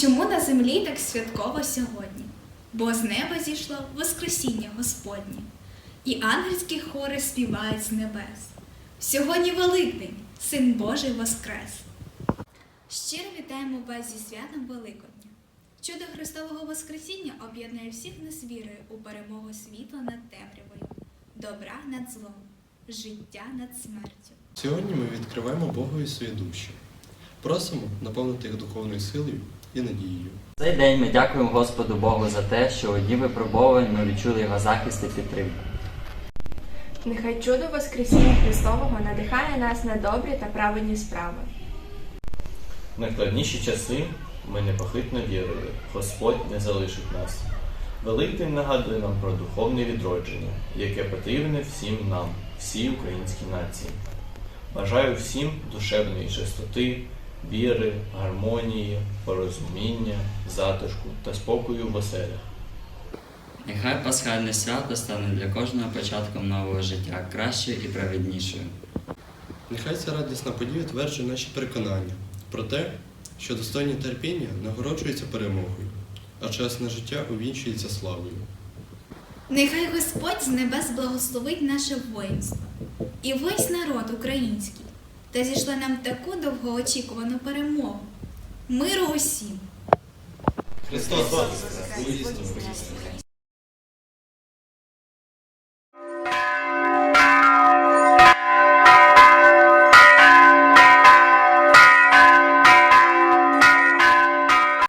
Чому на землі так святково сьогодні? Бо з неба зійшло Воскресіння Господнє, і ангельські хори співають з небес. Сьогодні Великдень, Син Божий Воскрес. Щиро вітаємо вас зі святом Великодня. Чудо Христового Воскресіння об'єднує всіх нас вірою у перемогу світла над темрявою, добра над злом, життя над смертю. Сьогодні ми відкриваємо Богові свої душі. Просимо наповнити їх духовною силою і надією. Цей день ми дякуємо Господу Богу за те, що у дні випробувань ми відчули його захист і підтримку. Нехай чудо Воскресіння Христового надихає нас на добрі та праведні справи. В найскладніші часи ми непохитно вірили, Господь не залишить нас. Великдень нагадує нам про духовне відродження, яке потрібне всім нам, всій українській нації. Бажаю всім душевної чистоти, віри, гармонії, порозуміння, затишку та спокою в оселях. Нехай пасхальне свято стане для кожного початком нового життя кращою і праведнішою. Нехай ця радісна подія тверджує наші переконання про те, що достойні терпіння нагороджується перемогою, а чесне життя увінчується славою. Нехай Господь з небес благословить наше воїнство і весь народ український та зійшла нам таку довгоочікувану перемогу. Миру усім! Христос Воскрес!